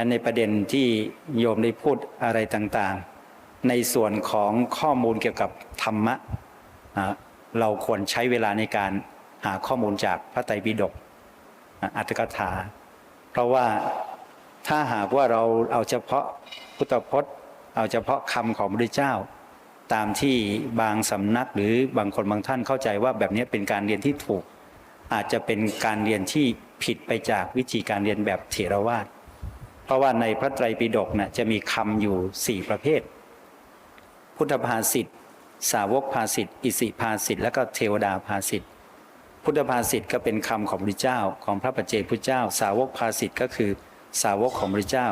อันในประเด็นที่โยมได้พูดอะไรต่างๆ ในส่วนของข้อมูลเกี่ยวกับธรรมะ เราควรใช้เวลาในการหาข้อมูลจากพระไตรปิฎกอัตถกถา เพราะว่าถ้าหากว่าเราเอาเฉพาะพุทธพจน์ เอาเฉพาะคำของพระเจ้า ตามที่บางสำนักหรือบางคนบางท่านเข้าใจว่าแบบนี้เป็นการเรียนที่ถูก อาจจะเป็นการเรียนที่ผิดไปจากวิธีการเรียนแบบเถรวาท ราะว่าในพระไตรปิฎกนะ่ะจะมีคำอยู่4ประเภท พุทธภาษิตสาวกภาษิตอิสิภาษิตและก็เทวดาภาษิตพุทธภาษิตก็เป็นคำของพระเจ้าของพระปัจเจกพุทธเจ้า สาวกภาษิตก็คือสาวกของพระเจ้า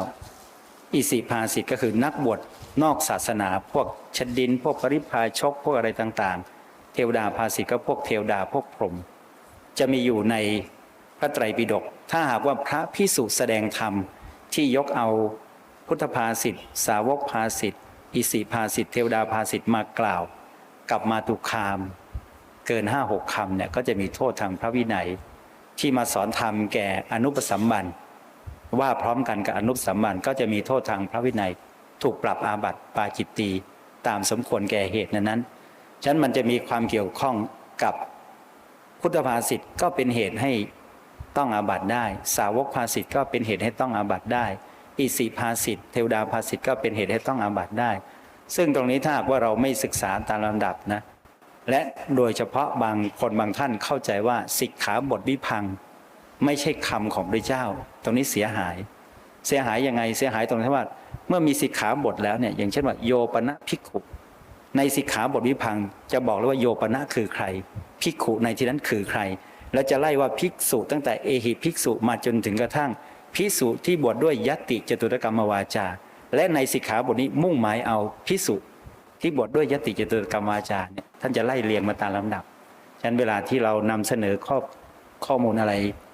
อิสิภาษิตก็คือนักบวชนอกศาสนาพวกชดิน พวกปริพาชกพวกอะไรต่างๆ เทวดาภาษิตก็พวกเทวดาพวกพรหมจะมีอยู่ในพระไตรปิฎกถ้าหากว่าพระพิสุแสดงธรรม ที่ยกเอาพุทธภาษิตสาวกภาษิตอิสิภาษิตเทวดาภาษิตมากล่าว กับมาตุคาม เกินห้าหกคำเนี่ยก็จะมีโทษทางพระวินัย ที่มาสอนธรรมแก่อนุปสัมบันว่าพร้อมกันกับอนุปสัมบันก็จะมีโทษทางพระวินัย ถูกปรับอาบัติปาจิตตีตามสมควรแก่เหตุนั้นนั้นฉะนั้นมันจะมีความเกี่ยวข้องกับพุทธภาษิตก็เป็นเหตุให้ ต้องอาบัติได้ สาวกภาษิตก็เป็นเหตุให้ต้องอาบัติได้ อิสิภาษิตเทวดาภาษิตก็เป็นเหตุให้ต้องอาบัติได้ ซึ่งตรงนี้ถ้าว่าเราไม่ศึกษาตามลำดับนะและโดยเฉพาะบางคนบางท่านเข้าใจว่าสิกขาบทวิพังไม่ใช่คำของพระเจ้า ตรงนี้เสียหาย เสียหายยังไงเสียหายตรงที่ว่า เมื่อมีสิกขาบทแล้วเนี่ยอย่างเช่นว่าโยปนะภิกขุในสิกขาบทวิพังจะบอกเลยว่าโยปนะคือใครภิกขุในที่นั้นคือใคร แล้วจะไล่ว่าภิกษุตั้งแต่เอหิภิกษุมาจนถึงกระทั่งภิกษุที่บวชดด้วยยติจตุรกรรมวาจา และในสิกขาบทนี้มุ่งหมายเอาภิกษุที่บวชดด้วยยติจตุรกรรมวาจาเนี่ยท่านจะไล่เรียงมาตามลำดับฉะนั้นเวลาที่เรานำเสนอข้อข้อมูลอะไร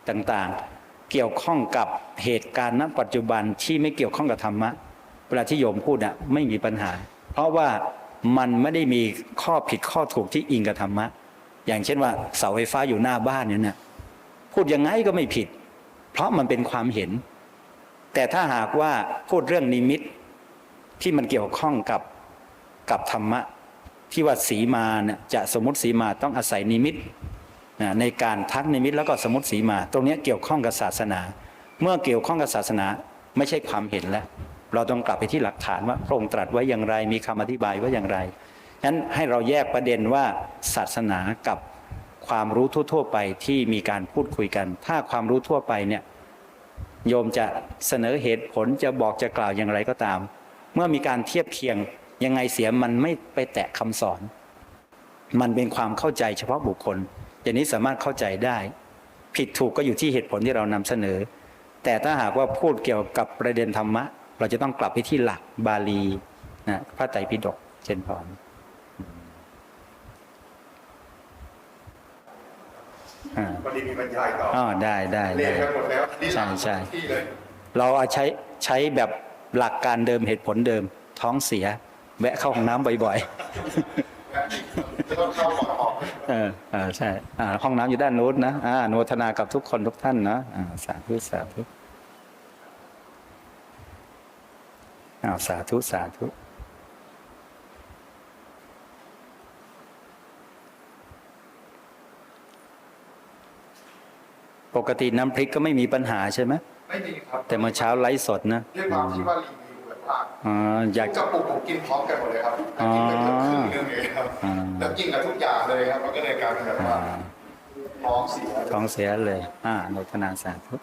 ต่างๆ เกี่ยวข้องกับเหตุการณ์ณปัจจุบันที่ไม่เกี่ยวข้องกับธรรมะเวลาที่โยมพูดน่ะไม่มีปัญหา เพราะว่ามันไม่ได้มีข้อผิดข้อถูกที่อิงกับธรรมะ อย่างเช่นว่าเสาไฟฟ้าอยู่หน้าบ้านเนี่ยนะพูดยังไงก็ไม่ผิด เพราะมันเป็นความเห็น แต่ถ้าหากว่าพูดเรื่องนิมิตที่มันเกี่ยวข้องกับกับธรรมะ ที่ว่าสีมาเนี่ยจะสมมติสีมาต้องอาศัยนิมิตนะในการทักนิมิตแล้วก็สมมติสีมา ตรงนี้เกี่ยวข้องกับศาสนา เมื่อเกี่ยวข้องกับศาสนาไม่ใช่ความเห็นแล้ว เราต้องกลับไปที่หลักฐานว่าพระองค์ตรัสไว้อย่างไร มีคำอธิบายไว้อย่างไร ฉะนั้นให้เราแยกประเด็นว่าศาสนากับความรู้ทั่ว ๆ ไปที่มีการพูดคุยกัน ถ้าความรู้ทั่วไปเนี่ยโยมจะเสนอเหตุผลจะบอกจะกล่าวอย่างไรก็ตาม เมื่อมีการเทียบเคียงยังไงเสียมันไม่ไปแตะคำสอน มันเป็นความเข้าใจเฉพาะบุคคลอย่างนี้สามารถเข้าใจได้ ผิดถูกก็อยู่ที่เหตุผลที่เรานำเสนอ แต่ถ้าหากว่าพูดเกี่ยวกับประเด็นธรรมะ เราจะต้องกลับไปที่หลักบาลีนะพระไตรปิฎกเช่นพร อ่า พอดีมีบรรยายต่ออ๋อได้ได้เรียได้นกันหมดแล้วอันนี้ใช่ใช่ที่เลยเราเอาใช้ใช้แบบหลักการเดิมเหตุผลเดิมท้องเสีย แวะเข้าห้องน้ำบ่อยจะต้องเข้าก่อนออกๆเอออ่าใช่อ่าห้องน้ำอยู่ด้านนู้นนะอ่าโนทนากับทุกคนทุกท่านนะอ่าสาธุสาธุอ้าวสาธุสาธุ ปกติน้ำพริกก็ไม่มีปัญหาใช่ไหมไม่มีครับแต่เมื่อเช้าไลฟ์สดนะด้วยความที่ว่ารีวิวแบบว่าอ่าอยากทุกกระปุกผมกินพร้อมกันหมดเลยครับกินไปเกือบครึ่งนึงเลยครับอ่าแล้วกินกับทุกอย่างเลยครับมันก็เลยกลายเป็นแบบว่าอ่าท้องเสียท้องเสียเลย อ่าโนทนาสาธุ